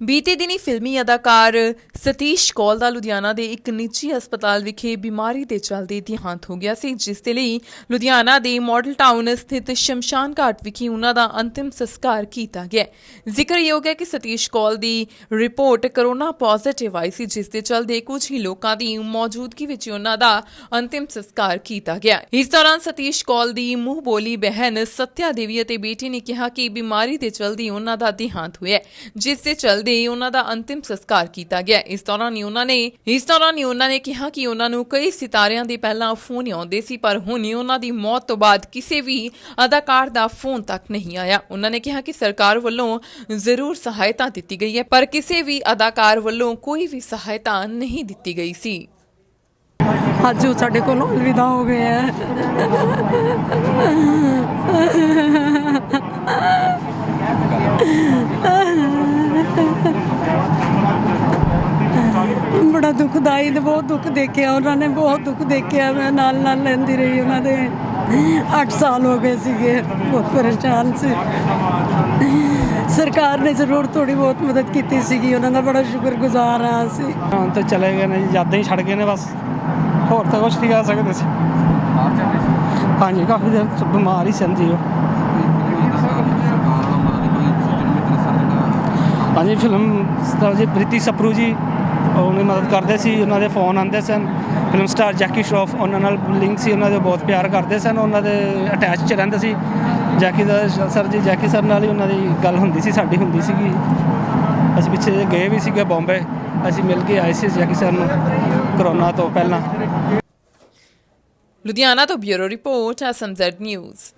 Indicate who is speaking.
Speaker 1: ਬੀਤੇ ਦਿਨੀ ਫਿਲਮੀ ਅਦਾਕਾਰ ਸਤੀਸ਼ ਕੌਲ ਦਾ ਲੁਧਿਆਣਾ ਦੇ ਇੱਕ ਨਿੱਜੀ ਹਸਪਤਾਲ ਵਿਖੇ ਬਿਮਾਰੀ ਦੇ ਚੱਲਦੇ ਦੇਹਾਂਤ ਹੋ ਗਿਆ ਸੀ, ਜਿਸ ਦੇ ਲਈ ਲੁਧਿਆਣਾ ਦੇ ਮਾਡਲ ਟਾਊਨ ਸਥਿਤ ਸ਼ਮਸ਼ਾਨ ਘਾਟ ਵਿਖੇ ਉਹਨਾਂ ਦਾ ਅੰਤਿਮ ਸੰਸਕਾਰ ਕੀਤਾ ਗਿਆ। ਜ਼ਿਕਰਯੋਗ ਹੈ ਕਿ ਸਤੀਸ਼ ਕੌਲ ਦੀ ਰਿਪੋਰਟ ਕਰੋਨਾ ਪੋਜ਼ਿਟਿਵ ਆਈ ਸੀ, ਜਿਸ ਦੇ ਚੱਲਦੇ ਕੁਝ ਹੀ ਲੋਕਾਂ ਦੀ ਮੌਜੂਦਗੀ ਵਿੱਚ ਉਹਨਾਂ ਦਾ ਅੰਤਿਮ ਸੰਸਕਾਰ ਕੀਤਾ ਗਿਆ। ਇਸ ਦੌਰਾਨ ਸਤੀਸ਼ ਕੌਲ ਦੀ ਮੂੰਹ ਬੋਲੀ ਬਹਿਨ ਸਤਿਆ ਦੇਵੀ ਅਤੇ ਬੇਟੀ ਨੇ ਕਿਹਾ ਕਿ ਬਿਮਾਰੀ ਦੇ ਚਲਦੇ ਉਹਨਾਂ ਦਾ ਦੇਹਾਂਤ ਹੋਇਆ ਜਿਸ ਦੇ ਚਲਦੇ ਉਹਨਾਂ ਦਾ ਅੰਤਿਮ ਸੰਸਕਾਰ ਕੀਤਾ ਗਿਆ। ਇਸ ਦੌਰਾਨ ਹੀ ਉਹਨਾਂ ਨੇ, ਇਸ ਦੌਰਾਨ ਹੀ ਉਹਨਾਂ ਨੇ ਕਿਹਾ ਕਿ ਉਹਨਾਂ ਨੂੰ ਕਈ ਸਿਤਾਰਿਆਂ ਦੇ ਪਹਿਲਾਂ ਫੋਨ ਆਉਂਦੇ ਸੀ, ਪਰ ਹੁਣ ਉਹਨਾਂ ਦੀ ਮੌਤ ਤੋਂ ਬਾਅਦ ਕਿਸੇ ਵੀ ਅਦਾਕਾਰ ਦਾ ਫੋਨ ਤੱਕ ਨਹੀਂ ਆਇਆ। ਉਹਨਾਂ ਨੇ ਕਿਹਾ ਕਿ ਸਰਕਾਰ ਵੱਲੋਂ ਜ਼ਰੂਰ ਸਹਾਇਤਾ ਦਿੱਤੀ ਗਈ ਹੈ, ਪਰ ਕਿਸੇ ਵੀ ਅਦਾਕਾਰ ਵੱਲੋਂ ਕੋਈ ਵੀ ਸਹਾਇਤਾ ਨਹੀਂ ਦਿੱਤੀ ਗਈ ਸੀ।
Speaker 2: ਅੱਜ ਉਹ ਸਾਡੇ ਕੋਲੋਂ ਅਲਵਿਦਾ ਹੋ ਗਏ ਹੈ। ਬੜਾ ਦੁਖਦਾਈ ਤੇ ਬਹੁਤ ਦੁੱਖ ਦੇਖਿਆ, ਉਹਨਾਂ ਨੇ ਬਹੁਤ ਦੁੱਖ ਦੇਖਿਆ, ਮੈਂ ਨਾਲ ਨਾਲ ਲੈਂਦੀ ਰਹੀ ਉਹਨਾਂ ਦੇ। 8 ਸਾਲ ਹੋ ਗਏ ਸੀਗੇ, ਬਹੁਤ ਪਰੇਸ਼ਾਨ ਸੀ। ਸਰਕਾਰ ਨੇ ਜ਼ਰੂਰ ਥੋੜੀ ਬਹੁਤ ਮਦਦ ਕੀਤੀ ਸੀਗੀ, ਉਹਨਾਂ ਦਾ ਬੜਾ ਸ਼ੁਕਰਗੁਜ਼ਾਰ ਹਾਂ ਅਸੀਂ।
Speaker 3: ਹੁਣ ਤੇ ਚਲੇ ਗਏ ਨੇ ਯਾਦਾਂ ਹੀ ਛੱਡ ਗਏ ਨੇ ਬਸ। ਹੋਰ ਤਾਂ ਕੁਝ ਨਹੀਂ ਕਰ ਸਕਦੇ ਸੀ। ਹਾਂਜੀ, ਕਾਫੀ ਦਿਨ ਬਿਮਾਰ ਹੀ ਸੰਜੀ ਉਹ ਹਾਂਜੀ, ਫਿਲਮ ਸਟਾਰ ਜੀ, ਪ੍ਰੀਤੀ ਸਪਰੂ ਜੀ ਉਹਨੇ ਮਦਦ ਕਰਦੇ ਸੀ, ਉਹਨਾਂ ਦੇ ਫੋਨ ਆਉਂਦੇ ਸਨ। ਫਿਲਮ ਸਟਾਰ ਜੈਕੀ ਸ਼ਰੋਫ ਉਹਨਾਂ ਨਾਲ ਲਿੰਕ ਸੀ, ਉਹਨਾਂ ਦੇ ਬਹੁਤ ਪਿਆਰ ਕਰਦੇ ਸਨ, ਉਹਨਾਂ ਦੇ ਅਟੈਚ ਚ ਰਹਿੰਦੇ ਸੀ। ਜੈਕੀ ਦਾ ਸਰ ਜੀ ਜੈਕੀ ਸਰ ਨਾਲ ਹੀ ਉਹਨਾਂ ਦੀ ਗੱਲ ਹੁੰਦੀ ਸੀ, ਸਾਡੀ ਹੁੰਦੀ ਸੀਗੀ। ਅਸੀਂ ਪਿੱਛੇ ਜਿਹੇ ਗਏ ਵੀ ਸੀਗੇ ਬੰਬੇ ਅਸੀਂ ਮਿਲ ਕੇ ਆਏ ਸੀ ਜੈਕੀ ਸਰ ਨੂੰ ਕਰੋਨਾ ਤੋਂ ਪਹਿਲਾਂ।
Speaker 1: ਲੁਧਿਆਣਾ ਤੋਂ ਬਿਊਰੋ ਰਿਪੋਰਟ ਐਸਐਮਜ਼ੈਡ ਨਿਊਜ਼।